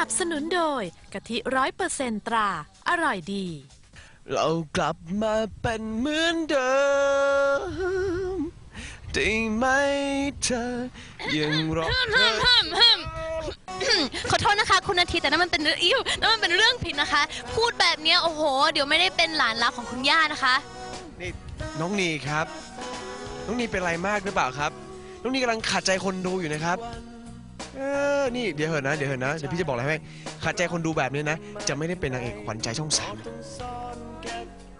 นับสนุนโดยกะทิร้อยเปอร์เซนตรา อร่อยดี เรากลับมาเป็นเหมือนเดิมได้ไหมเธอยังรอเธอ ขอโทษนะคะ คุณอาทิตย์แต่นั่นมันเป็นเรื่องอิ้วนั่นมันเป็นเรื่องผิดนะคะ พูดแบบเนี้ยโอ้โห เดี๋ยวไม่ได้เป็นหลานรักของคุณย่านะคะ นี่น้องนีครับ น้องนีเป็นอะไรมากหรือเปล่าครับ น้องนีกำลังขัดใจคนดูอยู่นะครับ เออ นี่เดี๋ยวเหอะนะ เดี๋ยวเหอะนะ เดี๋ยวพี่จะบอกอะไรให้ขัดใจคนดูแบบนี้นะ จะไม่ได้เป็นนางเอกขวัญใจช่องสามนะ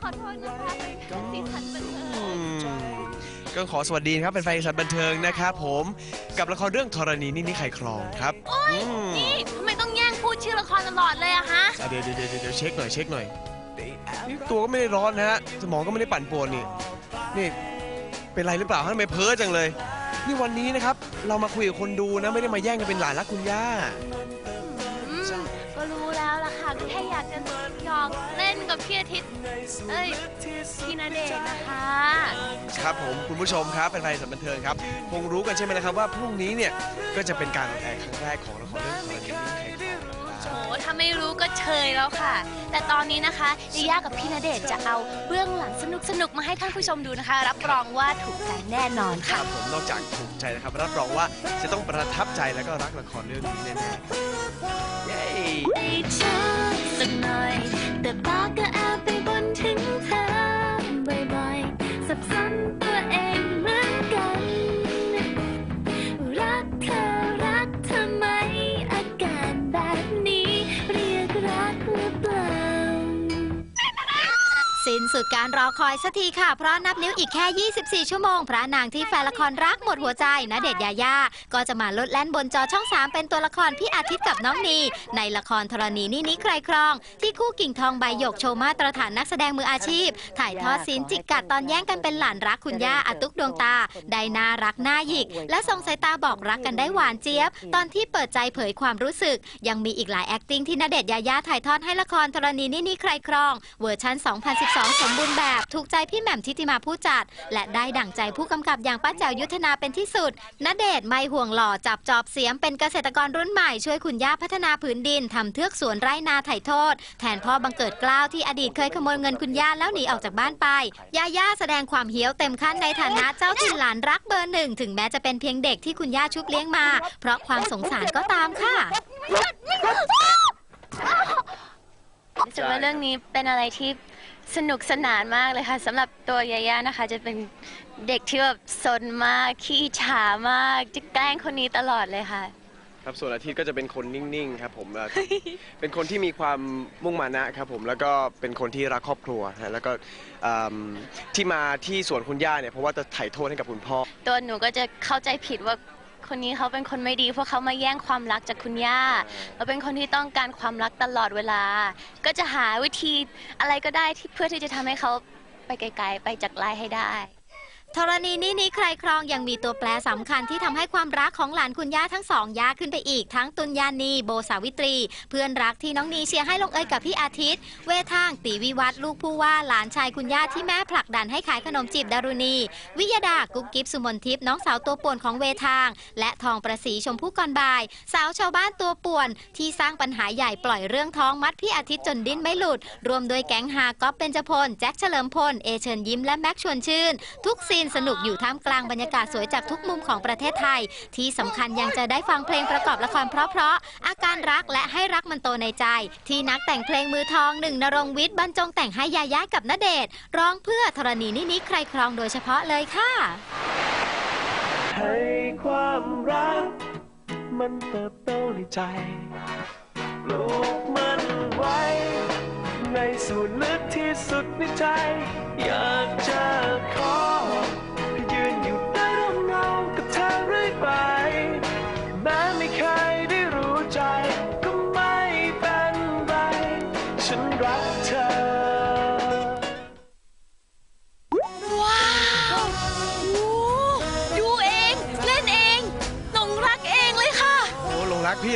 ขอโทษนะคะสีสันบันเทิง อืมก็ขอสวัสดีนะครับเป็นแฟนสัตว์บันเทิงนะครับผม กับละครเรื่องธรณีนี่นี่ใครครองครับอืมนี่ทำไมต้องแย่งพูดชื่อละครตลอดเลยอะฮะ อะเดี๋ยวเดี๋ยวเดี๋ยวเดี๋ยวเช็คหน่อยเช็คหน่อยนี่ตัวก็ไม่ได้ร้อนนะฮะ สมองก็ไม่ได้ปั่นป่วนนี่ นี่ เป็นไรหรือเปล่าฮะทำไมเพ้อจังเลย นี่วันนี้นะครับ เรามาคุยกับคนดูนะ ไม่ได้มาแย่งกันเป็นหลานรักคุณย่า อืมก็รู้แล้วล่ะค่ะก็แค่อยากจะหยอกเล่นกับพี่อาทิตย์เอ้ยพี่นาเดชน์นะคะ ครับผมคุณผู้ชมครับเป็นแฟนสัตว์บันเทิงครับ คงรู้กันใช่ไหมนะครับว่าพรุ่งนี้เนี่ยก็จะเป็นการออนแอร์ครั้งแรกของละครเรื่องธรณีนี่ใครครองนะครับ โอ้ถ้าไม่รู้ก็เชยแล้วค่ะ แต่ตอนนี้นะคะยาย่ากับพี่นาเดชน์จะเอาเบื้องหลังสนุกๆ มาให้ท่านผู้ชมดูนะคะ รับรองว่าถูกใจแน่นอนคค่ะ รับผมนอกจากถูกใจนะครับ รับรองว่าจะต้องประทับใจแล้วก็รักละครเรื่องนี้แน่ๆเย้ให้ช้าสักหน่อยแต่ปา สุดการรอคอยสักทีค่ะ เพราะนับนิ้วอีกแค่ 24 ชั่วโมง พระนางที่แฟนละครรักหมดหัวใจณเดชน์ยายาก็จะมาลดแล่นบนจอช่อง 3 เป็นตัวละครพี่อาทิตย์กับน้องนี ในละครธรณีนี่นี้ใครครอง ที่คู่กิ่งทองใบหยกโชว์มาตรฐานนักแสดงมืออาชีพ ถ่ายทอดซีนจิกกัดตอนแย่งกันเป็นหลานรักคุณย่าอาตุกดวงตา ได้น่ารักน่าหยิก และส่งสายตาบอกรักกันได้หวานเจี๊ยบ ตอนที่เปิดใจเผยความรู้สึก ยังมีอีกหลาย acting ที่ณเดชยายาถ่ายทอดให้ละครธรณีนี่นี่ใครครอง เวอร์ชัน2012สมบูรณ์แบบ ถูกใจพี่แหม่มทิติมาผู้จัด และได้ดั่งใจผู้กำกับอย่างป้าแจ๋วยุทธนาเป็นที่สุดณเดชน์ไม่ห่วงหล่อจับจอบเสียมเป็นเกษตรกรรุ่นใหม่ช่วยคุณย่าพัฒนาผืนดินทำเทือกสวนไร่นาไถ่โทษ แทนพ่อบังเกิดกล้าวที่อดีตเคยขโมยเงินคุณย่าแล้วหนีออกจากบ้านไปยาย่าแสดงความเหี้ยวเต็มขั้นในฐานะเจ้าถิ่นหลานรักเบอร์หนึ่งถึงแม้จะเป็นเพียงเด็กที่คุณย่าชุบเลี้ยงมา เพราะความสงสารก็ตามค่ะ รู้สึกว่าเรื่องนี้เป็นอะไรที่ สนุกสนานมากเลยค่ะสำหรับตัวยาย่านะคะ จะเป็นเด็กที่แบบซนมากขี้อิจฉามาก จะแกล้งคนนี้ตลอดเลยค่ะ ครับส่วนอาทิตย์ก็จะเป็นคนนิ่งๆครับผมเอ่อเป็นคนที่มีความมุ่งมานะครับผมแล้วก็เป็นคนที่รักครอบครัวนะแล้วก็อืมที่มาที่สวนคุณย่าเนี่ยเพราะว่าจะไถ่โทษให้กับคุณพ่อ ตัวหนูก็จะเข้าใจผิดว่า คนนี้เขาเป็นคนไม่ดีเพราะเขามาแย่งความรักจากคุณย่าเราเป็นคนที่ต้องการความรักตลอดเวลา ก็จะหาวิธีอะไรก็ได้ที่เพื่อที่จะทำให้เขาไปไกลๆ ไปจากไลให้ได้ ธรณีนี้นี้ใครครองยังมีตัวแปรสำคัญที่ทำให้ความรักของหลานคุณย่าทั้งสองยากขึ้นไปอีก ทั้งตุนยานีโบสาวิตรี เพื่อนรักที่น้องนีเชียร์ให้ลงเอยกับพี่อาทิตย์ เวทางตีวิวัฒลูกผู้ว่าหลานชายคุณย่าที่แม่ผลักดันให้ขายขนมจีบดารุณี วิยดากุ๊กกิ๊บสุมนทิพย์น้องสาวตัวป่วนของเวทาง และทองประสีชมพู่กรบาย สาวชาวบ้านตัวป่วน ที่สร้างปัญหาใหญ่ปล่อยเรื่องท้องมัดพี่อาทิตย์จนดิ้นไม่หลุด รวมโดยแก๊งฮาก๊อฟเบญจพลแจ็คเฉลิมพลเอเชิญยิ้มและแม็กชวนชื่น ทุกซีนสนุกอยู่ท่ามกลางบรรยากาศสวยจากทุกมุมของประเทศไทย ที่สำคัญยังจะได้ฟังเพลงประกอบละครเพราะๆอาการรักและให้รักมันโตในใจ ที่นักแต่งเพลงมือทองหนึ่งนรงวิทย์บรรจงแต่งให้ยายากับณเดชน์ร้องเพื่อธรณีนินิใครครองโดยเฉพาะเลยค่ะให้ความรัก มันเติบโตในใจปลูกมันไว้ ในส่วนลึกที่สุดในใจ อยากจะขอ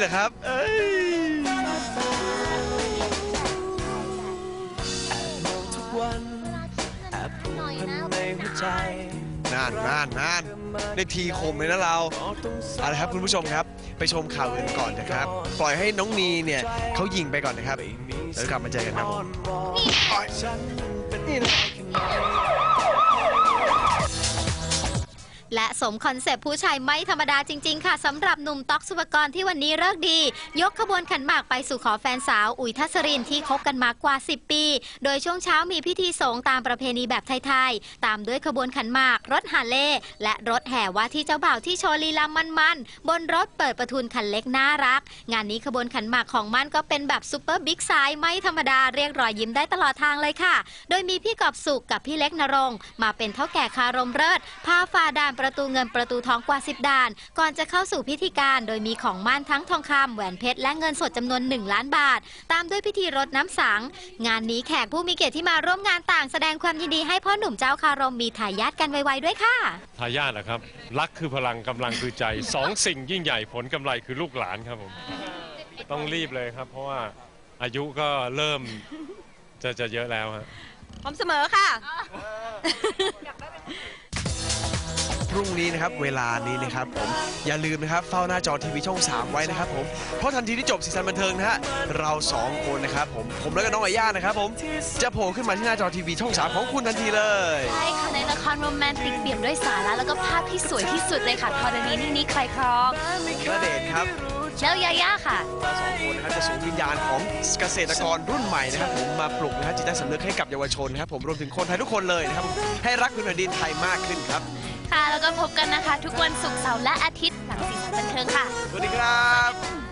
เหรอครับ เอ้ยแอบมองทุกวันแอบผูกพันในหัวใจนานนานนานได้ทีคมเลยนะเราเอาละครับคุณผู้ชมครับ ไปชมข่าวอื่นก่อนนะครับ ปล่อยให้น้องนีเนี่ยเขายิงไปก่อนนะครับ แล้วกลับมาเจอกันครับผมฉันเป็นนี่นะ และสมคอนเซปต์ผู้ชายไม่ธรรมดาจริง ๆ ค่ะสำหรับหนุ่มต๊อกสุภกรที่วันนี้เลิกดี ยกขบวนขันหมากไปสู่ขอแฟนสาว อุ๋ยทัศรินที่คบกันมากว่า 10 ปี โดยช่วงเช้ามีพิธีสงฆ์ตามประเพณีแบบไทย ๆ ตามด้วยขบวนขันหมาก รถฮาร์เลย์และรถแห่ว่าที่เจ้าบ่าวที่โชว์ลีลามันๆบนรถเปิดประทุนคันเล็กน่ารัก งานนี้ขบวนขันหมากของมันก็เป็นแบบซูเปอร์บิ๊กไซส์ไม่ธรรมดาเรียกรอยยิ้มได้ตลอดทางเลยค่ะ โดยมีพี่กอบสุขกับพี่เล็กนรงมาเป็นเท่าแก่คารมเลิศพาฝ่าด่านประตูเงินประตูทองกว่า 10 ด่าน ก่อนจะเข้าสู่พิธีการโดยมีของมั่นทั้งทองคำแหวนเพชรและเงินสดจำนวน 1 ล้านบาท ตามด้วยพิธีรดน้ำสัง งานนี้แขกผู้มีเกียรติที่มาร่วมงานต่างแสดงความยินดีให้พ่อหนุ่มเจ้าคารมมีทายาทกันไวๆด้วยค่ะ ทายาทนะครับ รักคือพลังกำลังคือใจสองสิ่งยิ่งใหญ่ผลกำไรคือลูกหลานครับผม ต้องรีบเลยครับ เพราะว่าอายุก็เริ่มจะจะเยอะแล้วฮะ พร้อมเสมอค่ะพ รุ่งนี้นะครับเวลานี้นะครับผมอย่าลืมนะครับเฝ้าหน้าจอทีวีช่อง 3 ไว้นะครับผมเพราะทันทีที่จบซีซั่นบันเทิงนะฮะเราสองคนนะครับผมผมแล้วก็น้องอาย่านะครับผมจะโผล่ขึ้นมาที่หน้าจอทีวีช่อง 3 ของคุณทันทีเลยใช่ค่ะในละครโรแมนติกเปี่ยมด้วยสาระแล้วก็ภาพที่สวยที่สุดเลยค่ะทอรณีนี่นี่ใครครองกระเดชครับ แล้วยาย่าค่ะเราสองคนนะครับจะสูงวิญญาณของเกษตรกรรุ่นใหม่นะครับผมมาปลุกนะฮะจิตใต้สำนึกให้กับเยาวชนนะครับผมรวมถึงคนไทยทุกคนเลยนะครับผมให้รักพื้นแผ่นดินไทยมากขึ้นครับ ค่ะ แล้วก็พบกันนะคะ ทุกวันศุกร์เสาร์และอาทิตย์หลังสีสันบันเทิงค่ะ สวัสดีครับ